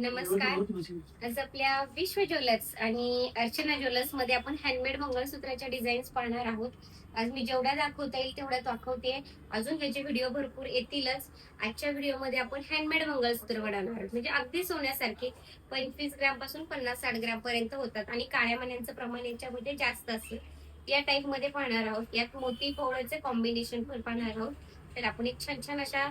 नमस्कार. आज आपल्या विश्व ज्वेलर्स आणि अर्चना ज्वेलर्समध्ये आपण हँडमेड मंगळसूत्राच्या डिझाईन्स पाहणार आहोत. आज मी जेवढ्या दाखवता येईल तेवढ्या दाखवते. अजून ह्याचे व्हिडिओ भरपूर येतीलच. आजच्या व्हिडिओमध्ये आपण हँडमेड मंगळसूत्र बनवणार आहोत. म्हणजे अगदी सोन्यासारखे पंचवीस ग्रॅमपासून पन्नास साठ ग्रॅम पर्यंत होतात आणि काळ्या मण्यांचं प्रमाण याच्यामध्ये जास्त असतं या टाईपमध्ये पाहणार आहोत. यात मोती पोवळ्याचे कॉम्बिनेशन पण पाहणार आहोत. तर आपण एक छान छान अशा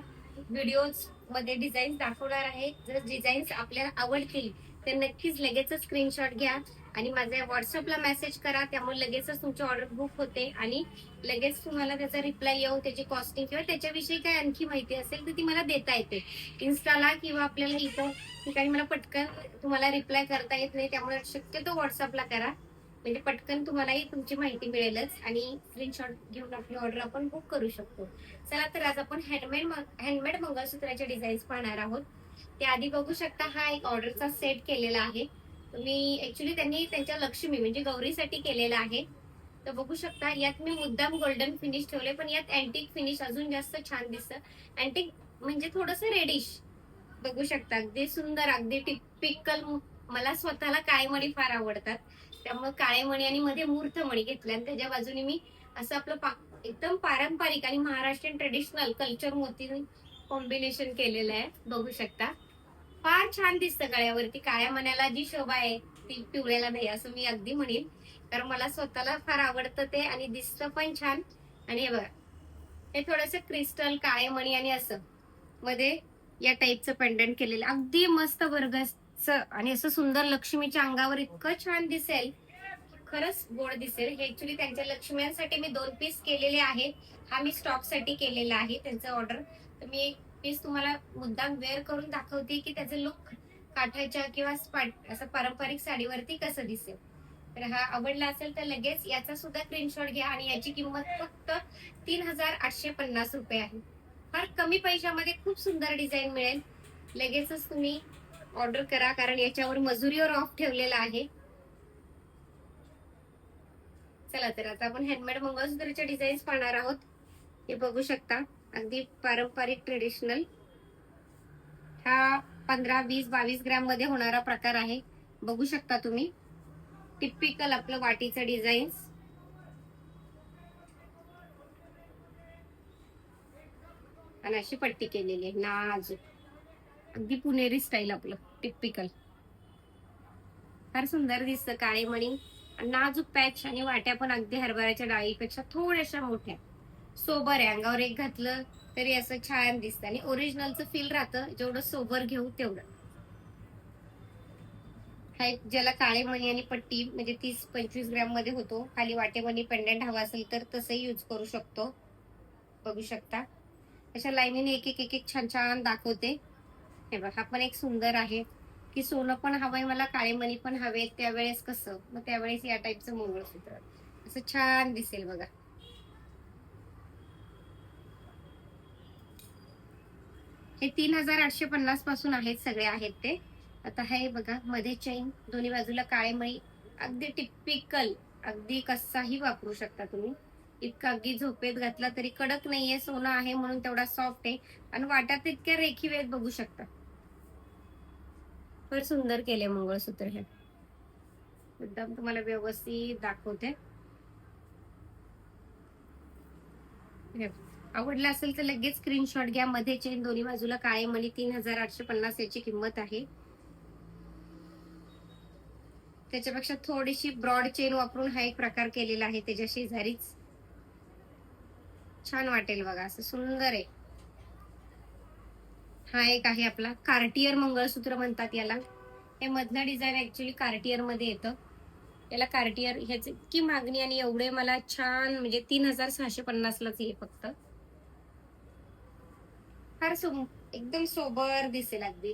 व्हिडिओज मध्ये डिझाईन दाखवणार आहे. जर डिझाईन्स आपल्याला आवडतील तर नक्कीच लगेचच स्क्रीनशॉट घ्या आणि माझ्या व्हॉट्सअपला मेसेज करा. त्यामुळे लगेचच तुमची ऑर्डर बुक होते आणि लगेच तुम्हाला त्याचा रिप्लाय येऊ त्याची कॉस्टिंग किंवा त्याच्याविषयी काय आणखी माहिती असेल तर ती मला देता येते. इन्स्टाला किंवा आपल्याला इथं ठिकाणी मला पटकन तुम्हाला रिप्लाय करता येत नाही त्यामुळे शक्यतो व्हॉट्सअपला करा. म्हणजे पटकन तुम्हालाही तुमची माहिती मिळेलच आणि स्क्रीनशॉट घेऊन आपली ऑर्डर आपण बुक करू शकतो. चला तर आज आपण हँडमेड हँडमेड मंगळसूत्राचे डिझाईन्स पाहणार आहोत. त्याआधी बघू शकता हा एक ऑर्डरचा सेट केलेला आहे. तुम्ही ऍक्च्युली त्यांनी त्यांच्या लक्ष्मी म्हणजे गौरीसाठी केलेला आहे. तर बघू शकता यात मी मुद्दाम गोल्डन फिनिश ठेवले पण यात अँटिक फिनिश अजून जास्त छान दिसतं. अँटिक म्हणजे थोडस रेडिश बघू शकता अगदी सुंदर अगदी टिपिकल मला स्वतःला कायमडी फार आवडतात. त्यामुळे काळे मणी आणि मध्ये मूर्त मणी आणि त्याच्या बाजूने मी असं आपलं एकदम पारंपरिक आणि महाराष्ट्रीयन ट्रेडिशनल कल्चर मोती कॉम्बिनेशन केलेलं आहे. बघू शकता. फार छान दिसतं गळ्यावरती. काळ्या मण्याला जी शोभा आहे ती पिवळ्याला नाही असं मी अगदी म्हणेन. कारण मला स्वतःला फार आवडतं ते आणि दिसतं पण छान. आणि हे बघा. हे थोडस क्रिस्टल काळे मणी आणि असं. मध्ये या टाईपचं पेंडंट केलेलं. अगदी मस्त वर्गाचं आणि असं सुंदर लक्ष्मीच्या अंगावर इतकं छान दिसेल खरंच गोड दिसेल. हे ऍक्च्युली त्यांच्या लक्ष्म्यांसाठी मी दोन पीस केलेले आहे हा मी स्टॉकसाठी केलेला आहे त्यांचं ऑर्डर तर मी एक पीस तुम्हाला मुद्दाम वेअर करून दाखवते की त्याचं लुक काठाच्या किंवा असं पारंपरिक साडीवरती कसं दिसेल. तर हा आवडला असेल तर लगेच याचा सुद्धा स्क्रीनशॉट घ्या आणि याची किंमत फक्त तीन हजार आठशे पन्नास रुपये आहे. फार कमी पैशामध्ये खूप सुंदर डिझाईन मिळेल. लगेचच तुम्ही ऑर्डर करा कारण याच्यावर मजुरीवर ऑफ ठेवलेला आहे. चला तर आता आपण हँडमेड मंगळसूत्राच्या डिझाईन्स पाहणार आहोत. हे बघू शकता अगदी पारंपरिक ट्रेडिशनल हा पंधरा वीस बावीस ग्रॅममध्ये होणारा प्रकार आहे. बघू शकता तुम्ही. टिपिकल आपलं वाटीचं डिझाईन्स आणि अशी पट्टी केलेली आहे. नाजूक. अगदी पुणेरी स्टाईल आपलं टिपिकल फार सुंदर दिसतं काळे मणी नाजूक पॅच आणि वाट्या पण अगदी हरभऱ्याच्या डाळीपेक्षा थोड्याशा मोठ्या. सोबर आहे अंगावर एक घातलं तरी असं छान दिसतं. आणि ओरिजिनलचं फील राहतं जेवढं सोबर घेऊ तेवढं. हा एक ज्याला काळे मणी आणि पट्टी म्हणजे तीस पंचवीस ग्रॅममध्ये होतो खाली वाटेमणी पेंडंट हवा असेल तर तसंही यूज करू शकतो. बघू शकता. अशा लाईनीने एक एक एक छान छान दाखवते. हे बघ हा पण एक सुंदर आहे की सोनं पण हवंय मला काळे मणी पण हवेत त्यावेळेस कसं? मग त्यावेळेस या टाईपचं मंगळसूत्र. असं छान दिसेल बघा. हे तीन हजार आठशे पन्नासपासून आहेत सगळे आहेत ते. आता हे बघा मध्ये चैन दोन्ही बाजूला काळे मळी अगदी टिपिकल अगदी कसाही वापरू शकता तुम्ही. इतका अगदी झोपेत घातला तरी कडक नाहीये सोनं आहे म्हणून तेवढा सॉफ्ट आहे. आणि वाट्यात इतक्या रेखी वेळेत बघू शकता. फार सुंदर केले मंगळसूत्र हे. एकदम तुम्हाला व्यवस्थित दाखवते. हे. आवडलं असेल तर लगेच स्क्रीनशॉट घ्या. मध्ये चेन दोन्ही बाजूला काळे मणी तीन हजार आठशे पन्नास याची किंमत आहे. त्याच्यापेक्षा थोडीशी ब्रॉड चेन वापरून हा एक प्रकार केलेला आहे. त्याच्या शेजारीच छान वाटेल बघा. असं सुंदर आहे. हा एक आहे आपला. कार्टियर मंगळसूत्र म्हणतात याला. हे मधला डिझाईन ऍक्च्युली कार्टियरमध्ये येतं. याला कार्टियर ह्याची इतकी मागणी आणि एवढे मला छान म्हणजे तीन हजार सहाशे पन्नासलाच ये फक्त. फार सो एकदम सोबर दिसेल अगदी.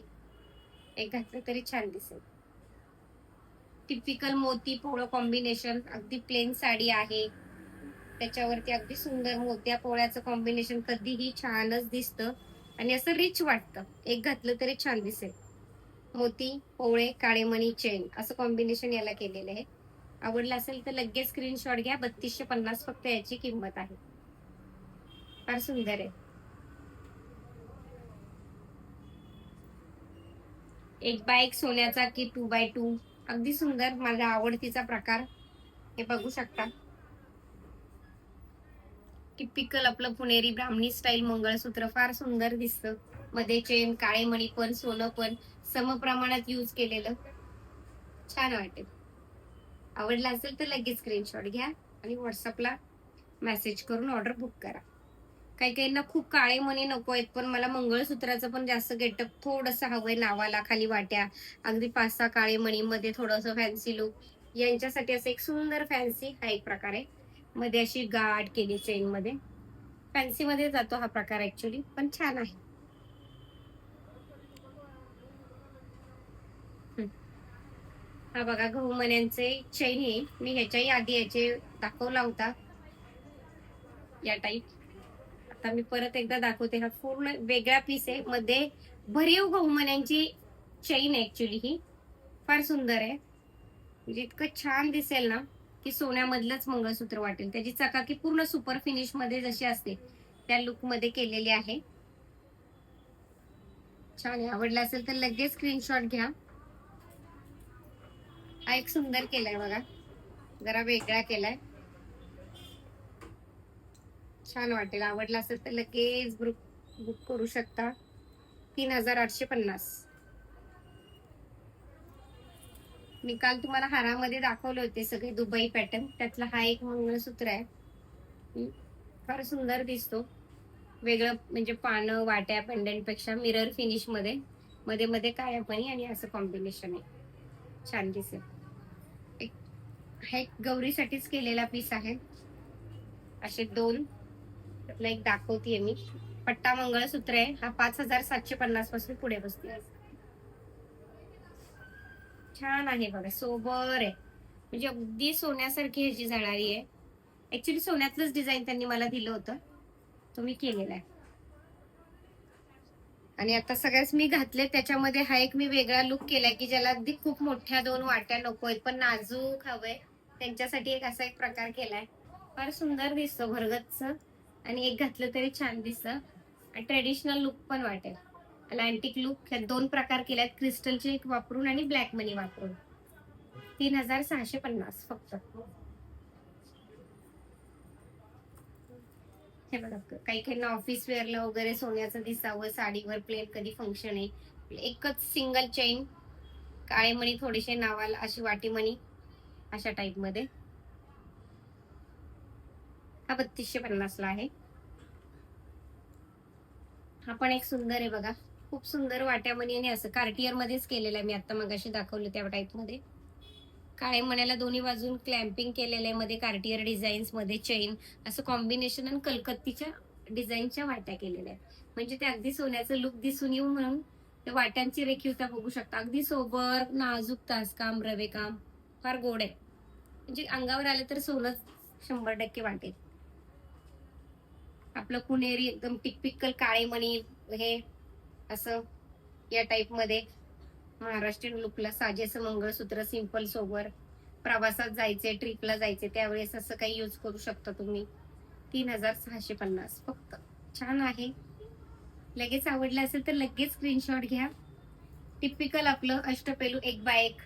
एक घातलं तरी छान दिसेल. टिपिकल मोती पोळं कॉम्बिनेशन अगदी प्लेन साडी आहे. त्याच्यावरती अगदी सुंदर मोत्या पोळ्याचं कॉम्बिनेशन कधीही छानच दिसतं. आणि असं रिच वाटतं. एक घातलं तरी छान दिसेल. मोती पोळे काळे मणी चेन असं कॉम्बिनेशन याला केलेलं आहे. आवडलं असेल तर लगेच स्क्रीनशॉट घ्या. बत्तीसशे पन्नास फक्त याची किंमत आहे. फार सुंदर आहे. एक बाय एक सोन्याचा की टू बाय टू अगदी सुंदर. माझा आवडतीचा प्रकार. हे बघू शकता. टिपिकल आपलं पुणेरी ब्राह्मणी स्टाईल मंगळसूत्र फार सुंदर दिसतं. मध्ये चेन काळे मणी पण सोनं पण समप्रमाणात यूज केलेलं. छान वाटेल आवडला असेल तर लगेच स्क्रीनशॉट घ्या आणि व्हॉट्सअपला मेसेज करून ऑर्डर बुक करा. काही काहींना खूप काळे मणी नको आहेत पण मला मंगळसूत्राचं पण जास्त गेटअप थोडंसं हवंय नावाला खाली वाट्या अगदी पाच सहा काळे मणीमध्ये थोडंसं फॅन्सी लुक यांच्यासाठी असं एक सुंदर फॅन्सी हा एक प्रकार आहे. मध्ये अशी गाठ केली चेन मध्ये. फॅन्सी मध्ये जातो हा प्रकार ऍक्च्युली पण छान आहे. हा बघा गहूमन्यांचे चैन आहे मी ह्याच्याही आधी याचे दाखवला होता. या टाईप आता मी परत एकदा दाखवते. हा पूर्ण वेगळा पीस आहे. मध्ये भरीव गहूमण्यांची चैन ऍक्च्युली ही. फार सुंदर आहे. म्हणजे इतकं छान दिसेल ना. की सोन्यामधलंच मंगळसूत्र वाटेल. त्याची चकाकी पूर्ण सुपर फिनिशमध्ये जशी असते त्या लुकमध्ये केलेली आहे. छान आहे. आवडला असेल तर लगेच स्क्रीनशॉट घ्या. हा एक सुंदर केलाय बघा. जरा वेगळा केलाय. छान वाटेल. आवडला असेल तर लगेच बुक बुक करू शकता. तीन हजार आठशे पन्नास. मी काल तुम्हाला हारामध्ये दाखवले होते सगळे दुबई पॅटर्न त्यातला हा एक मंगळसूत्र आहे. फार सुंदर दिसतो. वेगळं म्हणजे पानं वाट्या पेंडंटपेक्षा मिरर फिनिशमध्ये. मध्ये मध्ये काळ्यापणी आणि असं कॉम्बिनेशन आहे. छान दिसेल. एक हा एक गौरीसाठीच केलेला पीस आहे. असे दोन. त्यातला एक दाखवतीये मी. पट्टा मंगळसूत्र आहे. हा पाच हजार सातशे पन्नासपासून पुढे बसतो छान आहे बघा सोबर आहे. म्हणजे अगदी सोन्यासारखी ह्याची जाणारी आहे. ऍक्च्युली सोन्यातलंच डिझाईन त्यांनी मला दिलं होतं. तो मी केलेला आहे. आणि आता सगळ्याच मी घातले त्याच्यामध्ये हा एक मी वेगळा लुक केलाय की ज्याला अगदी खूप मोठ्या दोन वाट्या नको आहेत पण नाजूक हवंय. त्यांच्यासाठी एक असा एक प्रकार केलाय. फार सुंदर दिसतो भरगतच आणि एक घातलं तरी छान दिसतं. आणि ट्रेडिशनल लुक पण वाटेल. अँटिक लुक ह्यात दोन प्रकार केल्यात. क्रिस्टलचे एक वापरून आणि ब्लॅक मनी वापरून. तीन हजार सहाशे पन्नास फक्त. हे बघा काही काही ऑफिस वेअरला वगैरे सोन्याचं दिसावं साडीवर प्लेन कधी फंक्शन आहे. एकच सिंगल चेन काळे मणी थोडेसे नावाला अशी वाटी मणी अशा टाइपमध्ये. हा बत्तीसशे पन्नास ला आहे. हा पण एक सुंदर आहे बघा. खूप सुंदर वाट्यामणी आणि असं कार्टियर मध्येच केलेलं आहे. मी आता मगाशी दाखवलं त्या टाईपमध्ये काळे मण्याला दोन्ही बाजून क्लॅम्पिंग केलेलं आहे मध्ये कार्टियर डिझाईन्समध्ये चेन असं कॉम्बिनेशन आणि कलकत्तीच्या डिझाईनच्या वाट्या केलेल्या आहेत. म्हणजे ते अगदी सोन्याचं लुक दिसून येऊ म्हणून त्या वाट्यांची रेखीवता बघू शकता. अगदी सोबर नाजूक तासकाम रवेकाम फार गोड आहे. म्हणजे अंगावर आलं तर सोनं शंभर टक्के वाटेल. आपलं पुणेरी एकदम टिपिकल काळे मणी हे असं या टाईपमध्ये महाराष्ट्रीयन लुकला साजेसं मंगळसूत्र सिंपल सोबर प्रवासात जायचे ट्रिपला जायचे त्यावेळेस असं काही यूज करू शकता तुम्ही. तीन हजार सहाशे पन्नास. फक्त. छान आहे. लगेच आवडलं असेल तर लगेच स्क्रीनशॉट घ्या. टिपिकल आपलं अष्टपेलू एक बाय एक.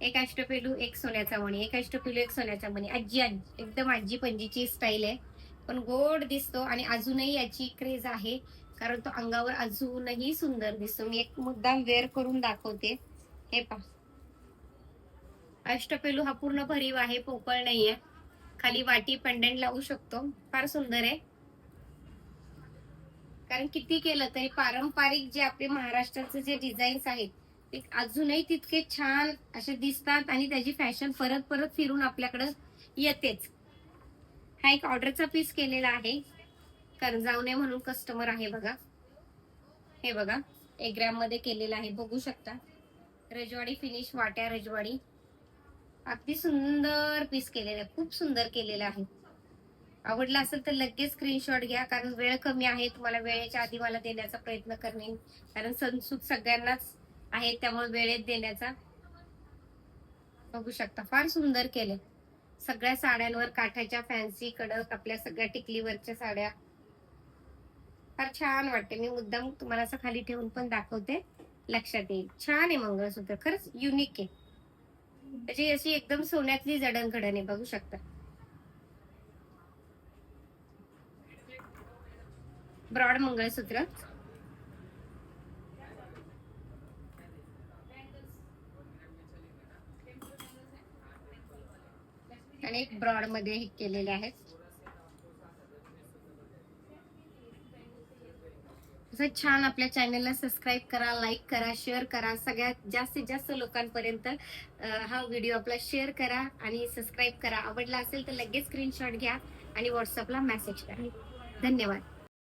एक अष्टपेलू एक सोन्याचा मणी एक अष्टपेलू एक सोन्याचा मणी आजी आजी. एकदम आजी पंजीची स्टाईल आहे. पण गोड दिसतो आणि अजूनही याची क्रेज आहे. कारण तो अंगावर अजूनही सुंदर दिसतो. मी एक मुद्दाम वेअर करून दाखवते. हे पहा. अष्टपेलू हा पूर्ण भरीव आहे पोकळ नाहीये. खाली वाटी पेंडंट लावू शकतो. फार सुंदर आहे. कारण किती केलं तरी पारंपरिक जे आपले महाराष्ट्राचे जे डिझाईन्स आहेत ते अजूनही तितके छान असे दिसतात आणि त्याची फॅशन परत परत फिरून आपल्याकडे येतेच. हा एक ऑर्डरचा पीस केलेला आहे. कर्जावणे म्हणून कस्टमर आहे बघा. हे बघा एक ग्रॅममध्ये केलेलं आहे. बघू शकता. रजवाडी फिनिश वाट्या रजवाडी. अगदी सुंदर पीस केलेला आहे. खूप सुंदर केलेलं आहे. आवडला असेल तर लगेच स्क्रीनशॉट घ्या. कारण वेळ कमी आहे. तुम्हाला वेळेच्या आधी मला देण्याचा प्रयत्न करणे. कारण सणसूद सगळ्यांनाच आहे त्यामुळे वेळेत देण्याचा. बघू शकता. फार सुंदर केले सगळ्या साड्यांवर काठाच्या फॅन्सी कडक आपल्या सगळ्या टिकलीवरच्या साड्या. फार छान वाटते. मी मुद्दाम तुम्हाला असं खाली ठेवून पण दाखवते. लक्षात येईल. छान आहे मंगळसूत्र. खरंच युनिक आहे. त्याची अशी एकदम सोन्यातली जडणघडण आहे बघू शकता. ब्रॉड मंगळसूत्र. आणि एक ब्रॉडमध्ये हे केलेले आहेत. असं छान आपल्या चॅनलला सबस्क्राईब करा लाईक करा शेअर करा. सगळ्यात जास्तीत जास्त लोकांपर्यंत हा व्हिडिओ आपला शेअर करा आणि सबस्क्राईब करा. आवडला असेल तर लगेच स्क्रीनशॉट घ्या आणि व्हॉट्सअपला मेसेज करा. धन्यवाद.